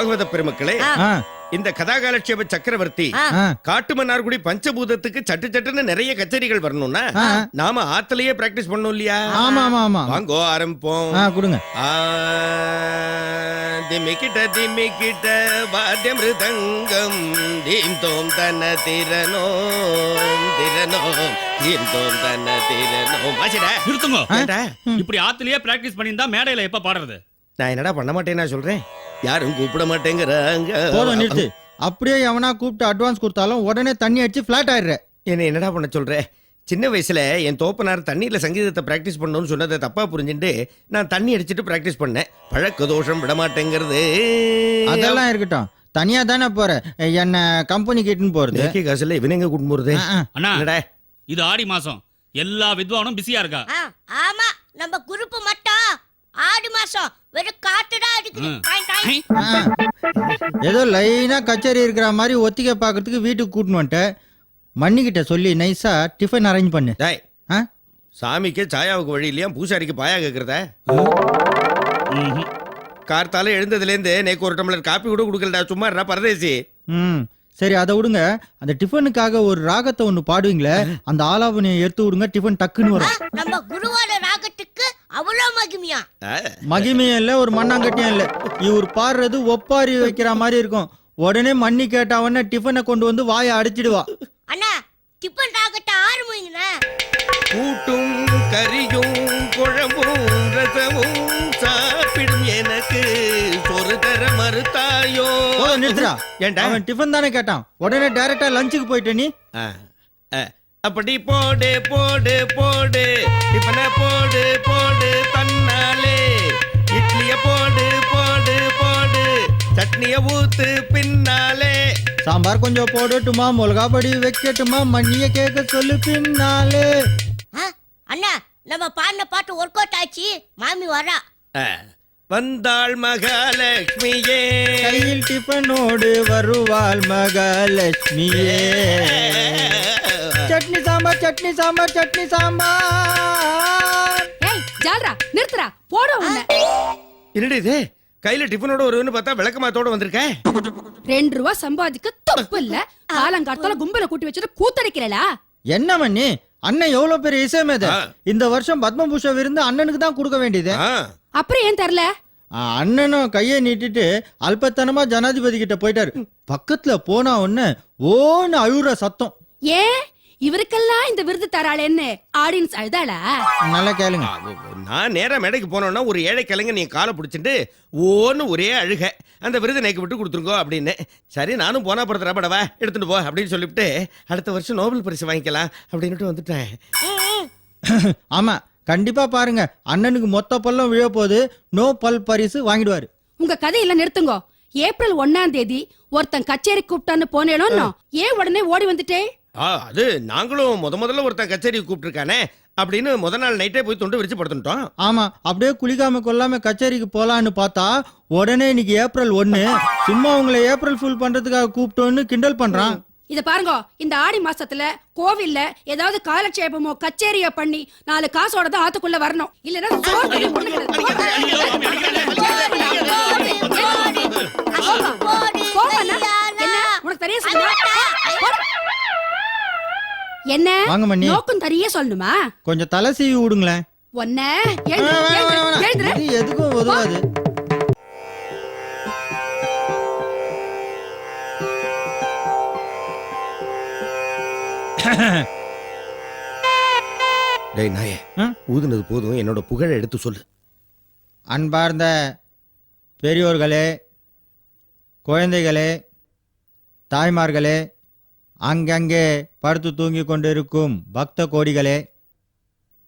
பாகவத பெருமக்களே இந்த கதாகாலட்சேப சக்கரவர்த்தி. காட்டுமன்னார்குடி பஞ்சபூதத்துக்கு சட்டு சட்டுன்னு நிறைய கச்சேரிகள் வரணும்னா. நாம ஆத்துலயே பிராக்டிஸ் பண்ணோம் இல்லையா? ஆமா ஆமா ஆமா. வாங்கோ ஆரம்பிப்போம். ஆ கொடுங்க. திமிக்கிட்ட திமிக்கிட்ட வாத்தியமிருதங்கம் தீம் தோம் தன திறனோ திறனோ தீம் தோம் தன திறனோ மாசிடா நிறுத்துங்க? இப்படி ஆத்துலயே பிராக்டிஸ் பண்ணியிருந்தா மேடையில எப்ப பாடுறது? நான் என்னடா பண்ண மாட்டேன்னா சொல்றேன்? யாரும் கூப்பிட மாட்டேங்கிறாங்க. போதும் நிறுத்து. அப்படியே எவனா கூப்பிட்டு அட்வான்ஸ் கொடுத்தாலும் உடனே தண்ணி அடிச்சு ஃபிளாட் ஆயிடுற. என்ன என்னடா பண்ண சொல்ற? சின்ன வயசுல என் தோப்பனார் தண்ணியில சங்கீதத்தை பிராக்டிஸ் பண்ணணும்னு சொன்னதை தப்பா புரிஞ்சுட்டு நான் தண்ணி அடிச்சிட்டு பிராக்டிஸ் பண்ணேன். பழக்க தோஷம் விட மாட்டேங்கிறது. அதெல்லாம் இருக்கட்டும். தனியா தானே போற. என்ன கம்பெனி கிட்டுன்னு போறது? தேக்கிய காசுல இவன் எங்க கூட்டு போறது. அண்ணா என்னடா? இது ஆடி மாசம். எல்லா வித்வானும் பிஸியா இருக்கா? ஆமா. நம்ம குரூப் மட்டும் ஆடி மாசம் வெறும் அடிக்குது. டாய், டாய். ஐ, ஏதோ லைனா கச்சேரி இருக்கிற மாதிரி ஒத்திகை பார்க்கறதுக்கு வீட்டுக்கு கூட்டின்னு வந்துட்டேன். மண்ணிக்கிட்ட சொல்லி நைஸா டிஃபன் அரேஞ்ச் பண்ணு. டேய். ஆ? சாமிக்கு சாயாவுக்கு வழி இல்லையா? பூசாரிக்கு பாயா கேக்குறத. கார்த்தால எழுந்ததுலேருந்து நேக்கு ஒரு டம்ளர் காப்பி கூட கொடுக்கலடா. சும்மா இருடா பரதேசி. ம். சரி அதை விடுங்க. அந்த டிஃபனுக்காக ஒரு ராகத்தை ஒன்று பாடுவீங்களே அந்த ஆலாபனையை எடுத்து விடுங்க டிஃபன் டக்குன்னு வரும். நம்ம குருவோட அவ்வளோ மகிமையா? மகிமையும் இல்லை ஒரு மண்ணாங்கட்டியும் இல்லை. இவர் பாடுறது ஒப்பாரி வைக்கிற மாதிரி இருக்கும். உடனே மண்ணி கேட்டாவன டிஃபனை கொண்டு வந்து வாயை அடிச்சிடுவா. அண்ணா டிப்பன் ராகத்தை ஆரம்பிங்கண்ணா கூட்டும் கறியும் குழம்பும் ரசமும் சாப்பிடும் எனக்கு. சொரு தர மறுத்தாயோ? நிறுத்துறா ஏன்டா அவன் டிஃபன் தானே கேட்டான். உடனே டைரக்டா லஞ்சுக்கு போயிட்ட நீ. அப்படி போடு போடு போடு. டிஃபனை போடு போடு தன்னாலே. இட்லிய போடு போடு போடு. சட்னிய ஊத்து பின்னாலே. சாம்பார் கொஞ்சம் போடட்டுமா? மிளகா பொடி வைக்கட்டுமா? மண்ணிய கேட்க சொல்லு பின்னாலே. ஆ, அண்ணா நம்ம பாடின பாட்டு ஒர்க் அவுட் ஆச்சு. மாமி வரா ஆ. வந்தாள் மகாலட்சுமியே. கையில் டிஃபனோடு வருவாள் மகாலட்சுமியே. சட்னி சாம்பார் சட்னி சாம்பார் சட்னி சாம்பார். ஏய் ஜால்ரா நிறுத்துறா போட உன்னை. என்னடி இது? கையில டிஃபனோட வருவன்னு பார்த்தா விளக்கமாத்தோட வந்திருக்க? ரெண்டு ரூபா சம்பாதிக்க தப்பு இல்ல. காலங்காலத்தால கும்பல கூட்டி வச்சுட்டு கூத்தடிக்கிறலா? என்ன மண்ணி அண்ணன் எவ்வளவு பெரிய இசைமேத ஆ. இந்த வருஷம் பத்மபூஷ விருந்து அண்ணனுக்கு தான் கொடுக்க வேண்டியது. அப்புறம் ஏன் தரல? அண்ணனும் கையை நீட்டிட்டு அல்பத்தனமா ஜனாதிபதி கிட்ட போயிட்டாரு. பக்கத்துல போனா ஒண்ணு ஓன்னு அழுற சத்தம். ஏன்? இவருக்கெல்லாம் இந்த விருது தராளேன்னு ஆடியன்ஸ் அழுதாளா? நல்லா கேளுங்க. நான் நேரா மேடைக்கு போனோன்னா ஒரு ஏழை கிழங்கு நீ காலை பிடிச்சிட்டு ஓன்னு ஒரே அழுக. அந்த விருதை நேக்கு விட்டு கொடுத்துருங்கோ அப்படின்னு. சரி நானும் போனா படத்துல படவா எடுத்துட்டு போ அப்படின்னு சொல்லிவிட்டு அடுத்த வருஷம் நோபல் பரிசு வாங்கிக்கலாம் அப்படின்னுட்டு வந்துட்டேன். ஆமா கண்டிப்பா பாருங்க. அண்ணனுக்கு மொத்த பல்லம் விழ போது நோ பல் பரிசு வாங்கிடுவாரு. உங்க கதையெல்லாம் நிறுத்துங்கோ. ஏப்ரல் ஒன்னாம் தேதி ஒருத்தன் கச்சேரி கூப்பிட்டான்னு போனேனோ ஏன் உடனே ஓடி வந்துட்டே? ஆ அது நாங்களும் முத முதல்ல ஒருத்தன் கச்சேரி கூப்பிட்டுருக்கானே அப்படின்னு முத நாள் நைட்டே போய் தொண்டு விரிச்சு படுத்துட்டோம். ஆமா அப்படியே குளிக்காம கொல்லாம கச்சேரிக்கு போலான்னு பார்த்தா உடனே இன்னைக்கு ஏப்ரல் ஒண்ணு. சும்மா உங்களை ஏப்ரல் ஃபுல் பண்றதுக்காக கூப்பிட்டோன்னு கிண்டல் பண்றான். இத பாருங்க இந்த ஆடி மாசத்துல கோவில்ல ஏதாவது காலட்சேபமோ கச்சேரிய பண்ணி நாலு காசோட தான் ஆத்துக்குள்ள வரணும் இல்லன்னா உனக்கு தெரிய. என்ன நோக்கம் தரிய சொல்லணுமா கொஞ்சம் தலை சீவி விடுங்களேன் ஒன்ன எதுக்கும் உதவாது டேய் நாயே? ஊதுனது போதும் என்னோட புகழை எடுத்து சொல்லு அன்பார்ந்த பெரியோர்களே குழந்தைகளே தாய்மார்களே அங்கங்கே படுத்து தூங்கிக் கொண்டிருக்கும் பக்த கோடிகளே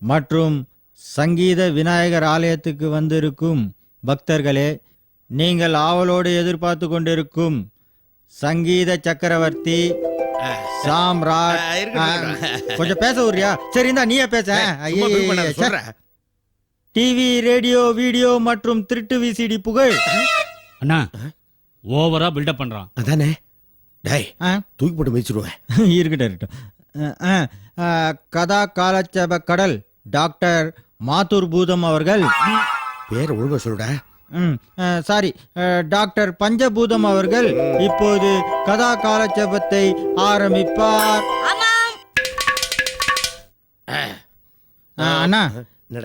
மற்றும் சங்கீத விநாயகர் ஆலயத்துக்கு வந்திருக்கும் பக்தர்களே நீங்கள் ஆவலோடு எதிர்பார்த்து கொண்டிருக்கும் சங்கீத சக்கரவர்த்தி சாம்ராட். கொஞ்சம் பேச விடுறியா சரி இந்தா நீயே பேச. டிவி ரேடியோ வீடியோ மற்றும் திருட்டு விசிடி புகழ். அண்ணா ஓவரா பில்டப் பண்றான். அதானே? டேய் ஆ, தூக்கி போட்டு மிதிச்சிருவேன். இருக்கட்டும் இருக்கட்டும். கதா காலட்சேப கடல் டாக்டர் மாத்தூர் பூதம் அவர்கள். பேரை ஒழுங்கா சொல்லுடா சாரி டாக்டர் பஞ்சபூதம் அவர்கள் இப்போது கதா காலட்சேபத்தை ஆரம்பிப்பார். அண்ணா?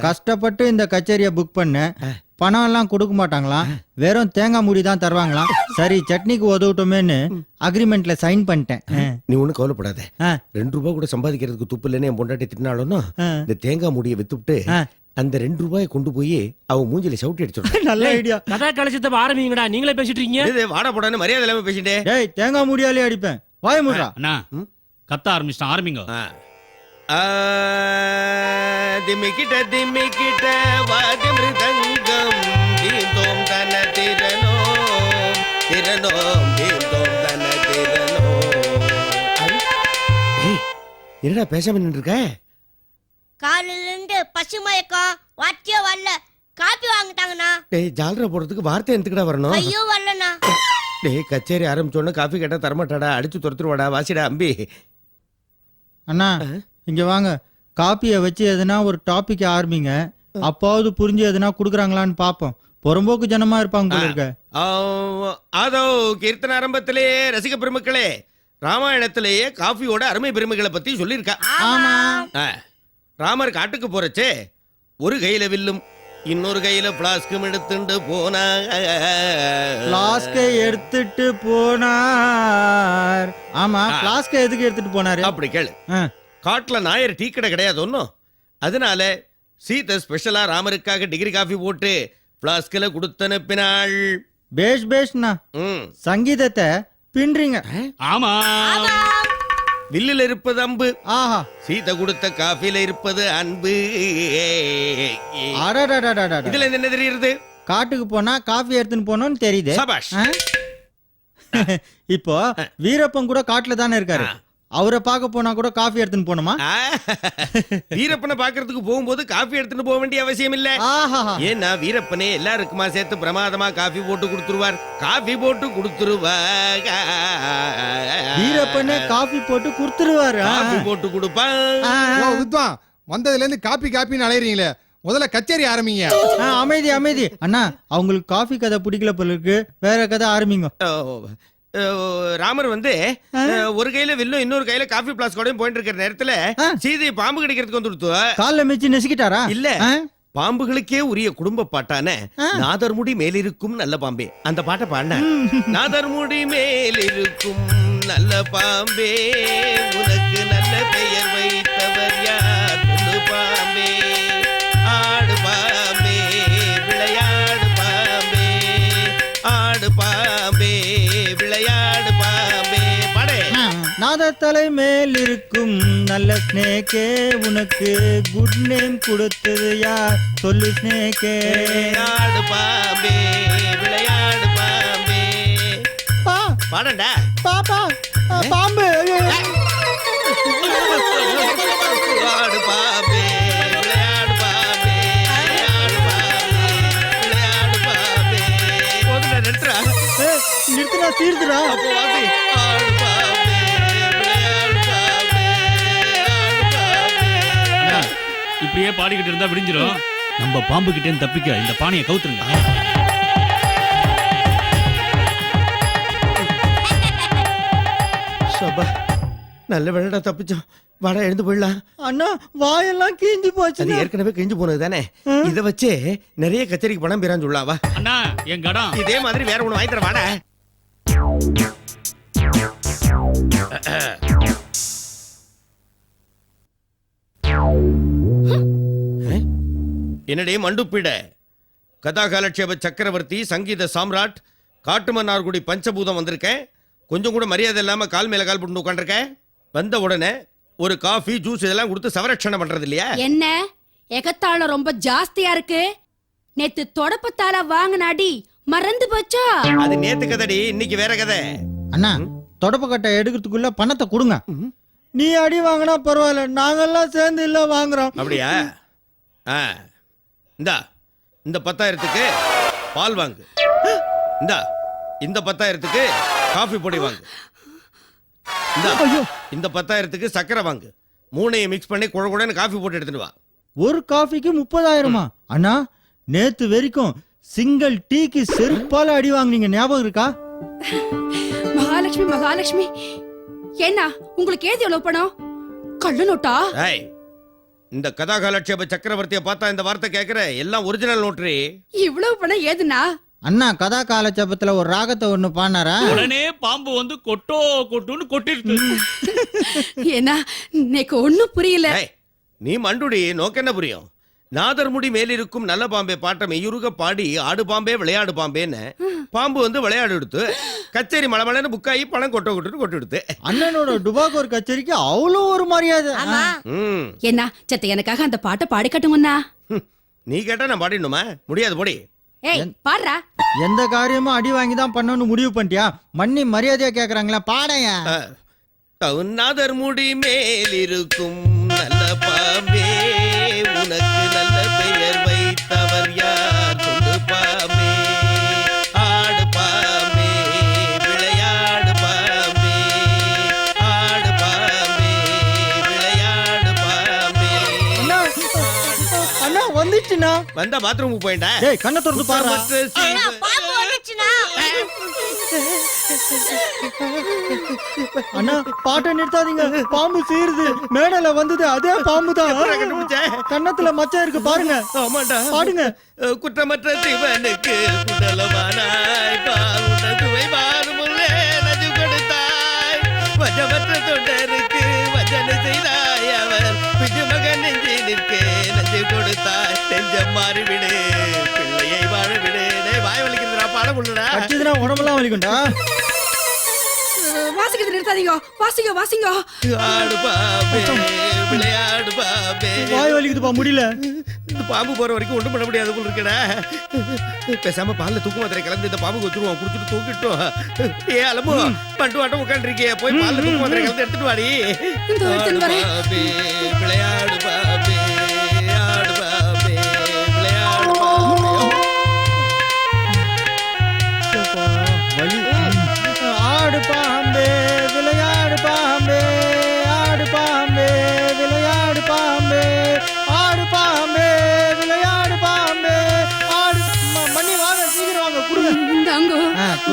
கஷ்டப்பட்டு இந்த கச்சேரியை புக் பண்ணேன் பணம் எல்லாம் கொடுக்க மாட்டாங்களாம் வெறும் தேங்காய் மூடி தான் தருவாங்களாம் சரி சட்னிக்கு உதவட்டுமேன்னு அக்ரிமெண்ட்ல சைன் பண்ணிட்டேன். நீ ஒன்றும் கவலைப்படாத. ரெண்டு ரூபாய் கூட சம்பாதிக்கிறதுக்கு துப்பு இல்லைன்னு என் பொண்டாட்டி திட்டினாலும். இந்த தேங்காய் மூடியை வித்துவிட்டு. அந்த ரெண்டு ரூபாயை கொண்டு போய் அவ மூஞ்சில சவுட்டி அடிச்சிடும் நல்ல ஐடியா கதா கலசத்தை ஆரம்பிங்கடா நீங்களே பேசிட்டு இருக்கீங்க? இது வாட போடான்னு மரியாதை இல்லாம பேசிட்டே. டேய் தேங்காய் மூடியாலே அடிப்பேன். வாய முடுறா. அண்ணா ம்? கத்த ஆரம்பிச்சிட்டான். ஆரம்பிங்க. திமிக்கிட்ட திமிக்கிட்ட வாதி மிருதங்கம். தீந்தோம் தன திறனோம் திறனோம் தீந்தோம் தன ஏய், என்னடா பேசாம நின்று இருக்க? காலையில இருந்து பசு மயக்கம் வாத்தியே வரல. காப்பி வாங்கிட்டாங்கண்ணா. டேய் ஜாலரா போடுறதுக்கு வார்த்தை எதுக்குடா வரணும்? ஐயோ வரலண்ணா. டேய் கச்சேரி ஆரம்பிச்சோன்னு காஃபி கேட்டா தரமாட்டாடா. அடிச்சு துரத்துருவாடா வாசிடா அம்பி. அண்ணா இங்க வாங்க. காப்பியை வச்சு எதுனா ஒரு டாபிக் ஆரம்பிங்க. அப்பாவது புரிஞ்சு எதுனா குடுக்குறாங்களான்னு பாப்போம். புறம்போக்கு ஜனமா இருப்பாங்க போல இருக்க. ஆ, அதோ கீர்த்தன ஆரம்பத்திலே ரசிக பெருமக்களே ராமாயணத்திலேயே காஃபியோட அருமை பெருமைகளை பத்தி சொல்லியிருக்கா. ஆமா. ராமர் காட்டுக்கு போறச்சே. ஒரு கையில வில்லும் இன்னொரு கையில பிளாஸ்கும் எடுத்துண்டு போனா பிளாஸ்கை எடுத்துட்டு போனார். ஆமா. பிளாஸ்கை எதுக்கு எடுத்துட்டு போனாரு? அப்படி கேளு. ஆ, காட்டுல நாயர் டீ கடை கிடையாது ஒன்றும் அதனால சீதை ஸ்பெஷலா ராமருக்காக டிகிரி காஃபி போட்டு பிளாஸ்கில் கொடுத்து அனுப்பினாள் பேஷ் பேஷ்ண்ணா ம். சங்கீதத்தை பின்றீங்க ஆமா. வில்லில் இருப்பது அம்பு. ஆஹா. சீதை கொடுத்த காஃபில இருப்பது அன்பு. அடடடடடட. இதுல இருந்து என்ன தெரியுது காட்டுக்கு போனா காஃபி எடுத்துன்னு போனோம்னு தெரியுது. சபாஷ். ஆ? இப்போ வீரப்பன் கூட காட்டுல தானே இருக்காரு. அவரை பார்க்க போனா கூட காஃபி எடுத்துன்னு போனோமா வீரப்பனை பாக்குறதுக்கு போகும்போது காஃபி எடுத்துட்டு போக வேண்டிய அவசியம் இல்ல. ஆஹா. ஏன்னா வீரப்பனே எல்லாருக்குமா சேர்த்து பிரமாதமா காஃபி போட்டு கொடுத்துருவார். காஃபி போட்டு கொடுத்துருவார். வீரப்பனே காஃபி போட்டு குடுத்துருவாரு. காஃபி போட்டு கொடுப்பான் வித்வான் வந்ததுல இருந்து காப்பி காப்பின்னு அலையறீங்களே. முதல்ல கச்சேரி ஆரம்பிங்க. அமைதி அமைதி. அண்ணா அவங்களுக்கு காஃபி கதை பிடிக்கல போல இருக்கு. வேற கதை ஆரம்பிங்க. ராமர் வந்து ஒரு கையில வில்லும் இன்னொரு கையில காஃபி பிளாஸ்கோடையும் போயிட்டு இருக்கிற நேரத்துல. சீதையை பாம்பு கடிக்கிறதுக்கு வந்துடுத்து கால்ல மிச்சு நெசுக்கிட்டாரா? இல்ல? பாம்புகளுக்கே உரிய குடும்ப பாட்டான நாதர்முடி மேலிருக்கும் நல்ல பாம்பே. அந்த பாட்டை பாடின. நாதர்முடி மேலிருக்கும் நல்ல பாம்பே. மேல் இருக்கும் நல்ல ஸ்னேக்கே உனக்கு குட் நேம் கொடுத்தது யார்? சொல்லு ஸ்னேக்கே ஆடு பாம்பே விளையாடு பாம்பே. பா. பாடண்டா? பாப்பா பாம்பு. விளையாடு பாம்பே விளையாடு நிறுத்துடா. தீர்த்துடா. அப்போ வாசி இப்படியே பாடிக்கிட்டு இருந்தா விடிஞ்சிரும். நம்ம பாம்பு கிட்டே தப்பிக்க இந்த பானையை கவுத்துருங்க. சபா நல்ல வேலைடா தப்பிச்சோம். வாடா எழுந்து போயிடலாம். அண்ணா வாயெல்லாம் கீஞ்சி அது போச்சு ஏற்கனவே கிழிஞ்சு போனது தானே? இத வச்சு நிறைய கச்சேரிக்கு பணம் பிரான் சொல்லாவா அண்ணா என் கடம். இதே மாதிரி வேற ஒண்ணு வாங்கி தர வாடா. என்னடே மண்டுப்பிட. கதாகாலட்சேப சக்கரவர்த்தி சங்கீத சாம்ராட் காட்டுமன்னார்குடி பஞ்சபூதம் வந்திருக்கேன். கொஞ்சம் கூட மரியாதை இல்லாம கால் மேல கால் போட்டு உட்காந்துருக்கேன் வந்த உடனே ஒரு காஃபி ஜூஸ் இதெல்லாம் கொடுத்து சவரட்சணை பண்றது இல்லையா என்ன? எகத்தாளம் ரொம்ப ஜாஸ்தியா இருக்கு. நேத்து தொடப்பத்தால வாங்கின அடி மறந்து போச்சா? அது நேத்து கதடி இன்னைக்கு வேற கதை. அண்ணா தொடப்பக்கட்டை எடுக்கிறதுக்குள்ள பணத்தை கொடுங்க. நீ அடி வாங்கினா பரவாயில்ல நாங்கெல்லாம் சேர்ந்து இல்ல வாங்குறோம். அப்படியா? ஆ. இந்தா இந்த பத்தாயிரத்துக்கு பால் வாங்கு. இந்தா இந்த பத்தாயிரத்துக்கு காஃபி பொடி வாங்கு. இந்தா இந்த பத்தாயிரத்துக்கு சக்கரை வாங்கு. மூணையும் மிக்ஸ் பண்ணி குழ குழன்னு காஃபி போட்டு எடுத்துட்டு வா. ஒரு காஃபிக்கு முப்பதாயிரமா? அண்ணா நேத்து வரைக்கும் சிங்கிள் டீக்கு செருப்பால அடி வாங்குனீங்க. ஞாபகம் இருக்கா? மகாலட்சுமி மகாலட்சுமி. என்ன உங்களுக்கு ஏது எவ்வளவு பணம்? கள்ள நோட்டா? ஏய் இந்த கதாகாலட்சேப சக்கரவர்த்தியை பார்த்தா இந்த வார்த்தை கேட்குற எல்லாம் ஒரிஜினல் நோட்ரி. இவ்வளவு பணம் ஏதுனா அண்ணா கதா காலச்சபத்துல ஒரு ராகத்தை ஒண்ணு பாடினாரா? உடனே பாம்பு வந்து கொட்டோ கொட்டுன்னு கொட்டிடுது. ஏன்னா எனக்கு ஒண்ணும் புரியல. நீ மண்டுடி நோக்க என்ன புரியும்? நாதர்முடி மேலிருக்கும் நல்ல பாம்பே பாட்டை மெய்யுருக பாடி ஆடு பாம்பே விளையாடு பாம்பேன்னு பாம்பு வந்து விளையாடு எடுத்து கச்சேரி மலமலன்னு புக்காயி பணம் கொட்ட கொட்டுன்னு கொட்டு எடுத்து. அண்ணனோட டுபாகோர் கச்சேரிக்கு அவ்வளோ ஒரு மரியாதை. என்ன சத்த எனக்காக அந்த பாட்டை பாடி கட்டுங்கண்ணா. நீ கேட்டா நான் பாடிடணுமா? முடியாது போடி. ஏய் பாடுறா. எந்த காரியமும் அடி வாங்கி தான் பண்ணணும்னு முடிவு பண்ணிட்டியா? மண்ணி மரியாதையா கேக்குறாங்களா? பாடையா நாதர் முடி மேலிருக்கும் நல்ல பாம்பே. வந்தா பாத்ரூமுக்கு போயிட்டா? டேய் கண்ணை திறந்து பாரு. பாம்பு வந்துச்சுண்ணா. அண்ணா பாட்டை நிறுத்தாதீங்க. பாம்பு சீருது. மேடல வந்தது அதே பாம்பு தான்? கன்னத்துல மச்சம் இருக்கு பாருங்க. ஆமாண்டா. பாடுங்க. குற்றமற்ற சிவனுக்கு குண்டலமானாய். பாருண்ட சுவை மாறுமுள்ளே நஞ்சு கொடுத்தாய். வஜமற்ற தொண்டருக்கு வஜன செய்தாய் அவர். பிஞ்சு மகன் நெஞ்சு நிற்க மாறிவிடு பிள்ளையை வாழவிடு டேய் வாய் வலிக்கிறதுடா பாட முடியலடா அடிச்சதுன்னா உடம்பெல்லாம் வலிக்கும்டா. வாசிக்கிறது நிறுத்தாதீங்க. வாசிங்க வாசிங்க. ஆடு பாம்பே விளையாடு பாம்பே. வாய் வலிக்குதுப்பா முடியல. இந்த பாம்பு போற வரைக்கும் ஒண்ணும் பண்ண முடியாது போல இருக்கடா. பேசாம பால்ல தூக்கு மாத்திரை கலந்து இந்த பாம்பு வச்சிருவோம். குடிச்சிட்டு தூக்கிட்டோம். ஏ அலமு பண்டு வாட்டம் உட்காந்துருக்கே போய் பால்ல தூக்கு மாத்திரை கலந்து எடுத்துட்டு வாடி. பாபே விளையாடு பாபே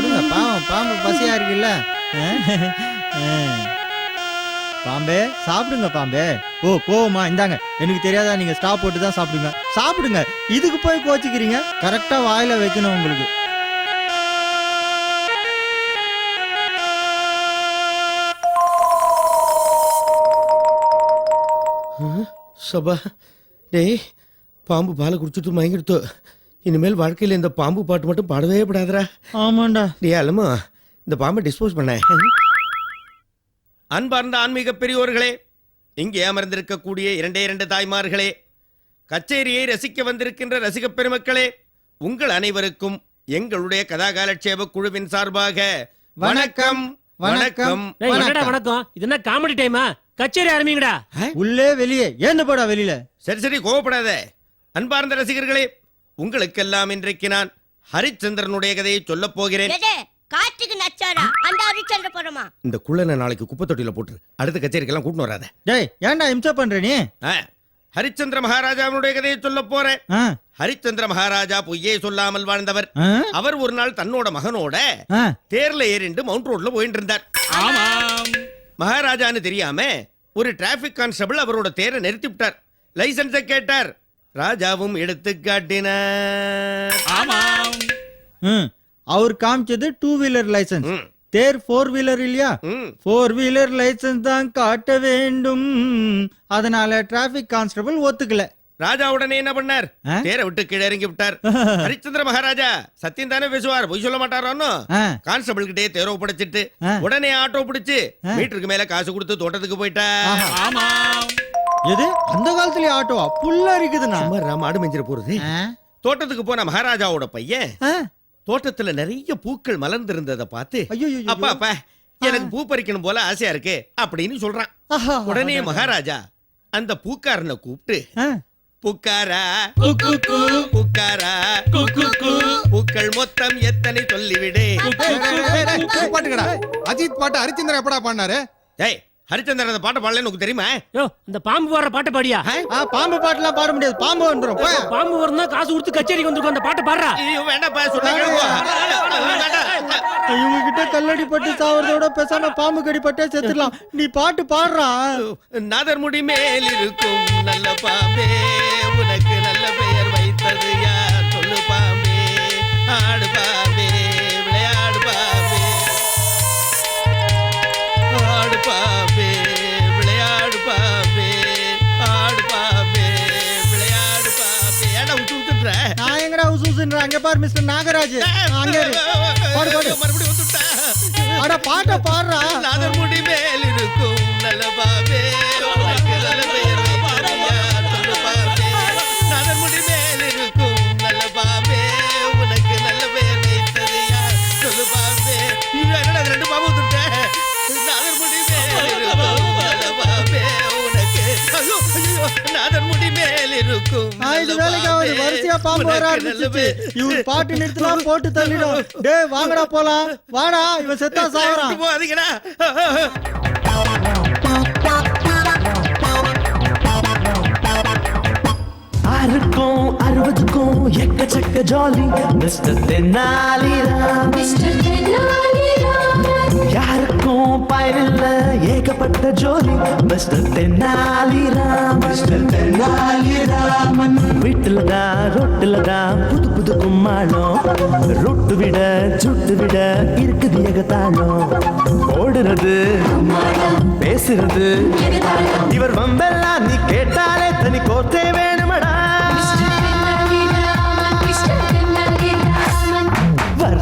கொடுங்க. பாவம் பாம்பு பசியா இருக்குல்ல? பாம்பே சாப்பிடுங்க பாம்பே. ஓ கோவமா? இந்தாங்க. எனக்கு தெரியாதா நீங்க ஸ்டாப் போட்டு தான் சாப்பிடுங்க. சாப்பிடுங்க. இதுக்கு போய் கோச்சிக்கிறீங்க. கரெக்டா வாயில வைக்கணும் உங்களுக்கு. சபா. டேய் பாம்பு பாலை குடிச்சிட்டு மயங்கிடுத்தோ. இனிமேல் வாழ்க்கையில இந்த பாம்பு பாட்டு மட்டும் பாடவே படாதடா ஆமாண்டா. அலமு இந்த பாம்பை டிஸ்போஸ் பண்ண. அன்பார்ந்த ஆன்மீக பெரியோர்களே இங்கே அமர்ந்திருக்கக்கூடிய இரண்டே இரண்டு தாய்மார்களே கச்சேரியை ரசிக்க வந்திருக்கின்ற ரசிகப் பெருமக்களே உங்கள் அனைவருக்கும் எங்களுடைய கதாகாலட்சேப குழுவின் சார்பாக வணக்கம் வணக்கம் வணக்கம். இது என்ன காமெடி டைமா கச்சேரி ஆரம்பிங்கடா. உள்ளே வெளியே ஏந்து போடா வெளியில. சரி சரி கோவப்படாத. அன்பார்ந்த ரசிகர்களே உங்களுக்கெல்லாம் இன்றைக்கு நான் ஹரிச்சந்திரனுடைய கதையை சொல்லப் போகிறேன். காற்றுக்கு நச்சாரா? அந்த அரிச்சந்திர போறோமா? இந்த குள்ளனை நாளைக்கு குப்பை தொட்டியில போட்டுரு. அடுத்த கச்சேரிக்கெல்லாம் கூட்டின்னு வராத. டேய் ஏன்டா இம்சை பண்ற நீ? ஹரிச்சந்திர மகாராஜாவுடைய கதையை சொல்ல போறேன் ஹரிச்சந்திர மகாராஜா பொய்யே சொல்லாமல் வாழ்ந்தவர். அவர் ஒரு நாள் தன்னோட மகனோட. தேர்ல ஏறிண்டு மவுண்ட் ரோட்ல போயிட்டு இருந்தார். ஆமாம். மகாராஜான்னு தெரியாம ஒரு டிராபிக் கான்ஸ்டபிள் அவரோட தேரை நிறுத்தி விட்டார் லைசன்ஸை கேட்டார். ராஜாவும் எடுத்து காட்டினார். ஆமாம். ம். அவர் காமிச்சது two wheeler licence there four wheeler இல்லையா. ஃபோர் வீலர் லைசென்ஸ் தான் காட்ட வேண்டும். அதனால டிராபிக் கான்ஸ்டபிள் ஒத்துக்கல. ராஜா உடனே என்ன பண்ணார்? தேரை விட்டு கீழே இறங்கி விட்டார். ஹரிச்சந்திர மகாராஜா சத்தியம் தானே பேசுவார் பொய் சொல்ல மாட்டாரோ கான்ஸ்டபிள் கிட்டே தேரோ பிடிச்சிட்டு. உடனே ஆட்டோ பிடிச்சு. மீட்டருக்கு மேல காசு கொடுத்து தோட்டத்துக்கு போயிட்டா. ஆமா எது அந்த காலத்துலயே ஆட்டோவா புல்லா இருக்குதுண்ணா சும்மா மாடு மெஞ்சிர போறது தோட்டத்துக்கு போன மகாராஜாவோட பையன் தோட்டத்துல நிறைய பூக்கள் மலர்ந்திருந்ததை பார்த்து ஐயையோ. அப்பா அப்பா எனக்கு பூ பறிக்கணும் போல ஆசையா இருக்கு அப்படின்னு சொல்றான். உடனே மகாராஜா அந்த பூக்காரனை கூப்பிட்டு புக்காரா புக்காரா பூக்கள் மொத்தம் எத்தனை சொல்லிவிடு பாட்டுக்கடா அஜித் பாட்டு ஹரிச்சந்திரன் எப்படா பாடினாரு ஏய் ஹரிச்சந்திரன் அந்த பாட்டை பாடலன்னு உனக்கு தெரியுமா யோ இந்த பாம்பு வர்ற பாட்டை பாடியா ஆ, பாம்பு பாட்டுலாம் பாட முடியாது பாம்பு வந்துரும் போய். பாம்பு வரணும் காசு கொடுத்து கச்சேரிக்கு வந்திருக்கோம் அந்த பாட்டை பாடுறா. வேண்டாம். இவங்க கிட்ட கல்லடி பட்டு சாவறதோட பேசாம பாம்பு கடி பட்டே செத்துடலாம் நீ பாட்டு பாடுறா நாதர் முடி மேல் இருக்கும் நல்ல பாம்பே உனக்கு நல்ல பெயர் வைத்தது யார் சொல்லு பாம்பே ஆடு பாம்பே விளையாடு பாம்பே ஆடு பாம்பே நான் எங்கடா உசுசுன்ற அங்க பாரு மிஸ்டர் நாகராஜ். அங்க. பாடு, பாடு. மறுபடியும் வந்துட்டேன். அட பாட்ட பாடுறா. நாதர் முடி மேல் இருக்கும் நல்ல இருக்கும். நல்ல வேலைக்கு ஆகுது வரிசையா பாம்பு வர உனக்கு நல்ல ஆரம்பிச்சிச்சு பெயர் இவர் பாட்டு நிறுத்தலாம் போட்டு தள்ளிடும். டேய் வாங்கடா போலாம். வாடா இவன் செத்தா சாவறான். போகாதீங்கடா. ஆறுக்கும் அறுபதுக்கும் எக்கச்சக்க ஜாலி. மிஸ்டர் தென்னாலிராம். யாருக்கும் பயனில்ல ஏகப்பட்ட ஜோலி மிஸ்டர் தென்னாலிராம் மிஸ்டர் தென்னாலிராமன். வீட்டுல தான் ரொட்டுல தான் புது புது கும்மாளம். ரொட்டு விட சுட்டு விட இருக்குது ஏகத்தாளம். ஓடுறது பேசுறது. இவர் வம்பெல்லாம் நீ கேட்டாலே தனி கோத்தே